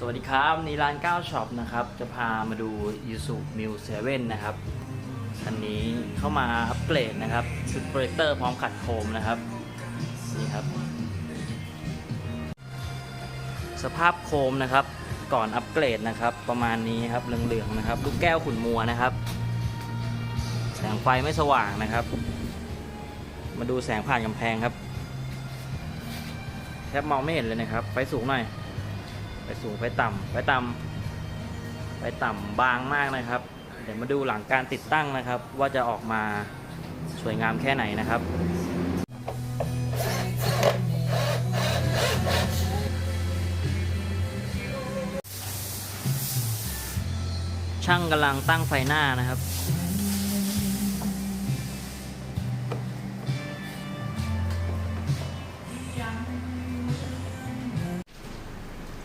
สวัสดีครับนี่ร้าน9ช็อปนะครับ จะพามาดู y u s u m i l 7นนะครับคันนี้เข้ามาอัปเกรดนะครับชุดโปรเจคเตอร์พร้อมขัดโคมนะครับนี่ครับ สภาพโคมนะครับ ก่อนอัปเกรดนะครับ ประมาณนี้ครับเหลืองๆนะครับลูกแก้วขุนมัวนะครับ แสงไฟไม่สว่างนะครับ มาดูแสงผ่านกำแพงครับ แทบมองไม่เห็นเลยนะครับ ไฟสูงหน่อย ไฟสูงไฟต่ำไฟต่ำไฟต่ำบางมากนะครับ เดี๋ยวมาดูหลังการติดตั้งนะครับ ว่าจะออกมาสวยงามแค่ไหนนะครับช่างกำลังตั้งไฟหน้านะครับ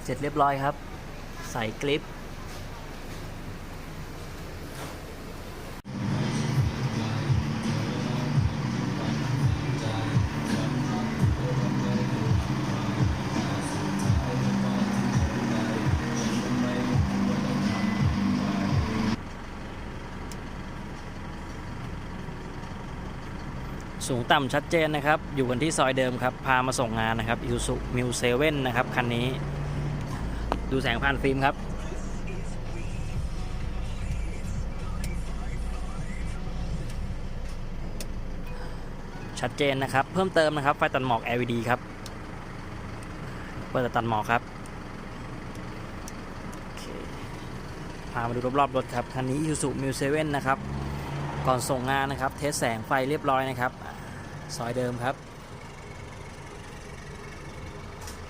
เสร็จเรียบร้อยครับ ใส่คลิป สูงต่ำชัดเจนนะครับ อยู่กันที่ซอยเดิมครับ พามาส่งงานนะครับ i s u m i l 7นะครับ คันนี้ ดูแสงผ่านฟิล์มครับ ชัดเจนนะครับ เพิ่มเติมนะครับ ไฟตัดหมอก LED ครับ เปิดตัดหมอกครับพามาดูรอบๆรถครับ คันนี้ Isuzu m i l 7นะครับ ก่อนส่งงานนะครับ เทสแสงไฟเรียบร้อยนะครับ ซอยเดิมครับ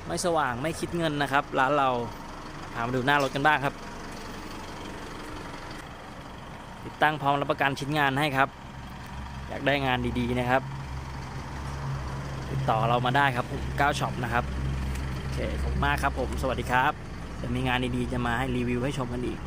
ไม่สว่างไม่คิดเงินนะครับ ร้านเรา พามาดูหน้ารถกันบ้างครับ ติดตั้งพร้อมรับประกันชิ้นงานให้ครับ อยากได้งานดีๆนะครับ ติดต่อเรามาได้ครับก้าวช็อปนะครับโอเคขอบคุณมากครับผมสวัสดีครับจะมีงานดีๆจะมาให้รีวิวให้ชมกันอีก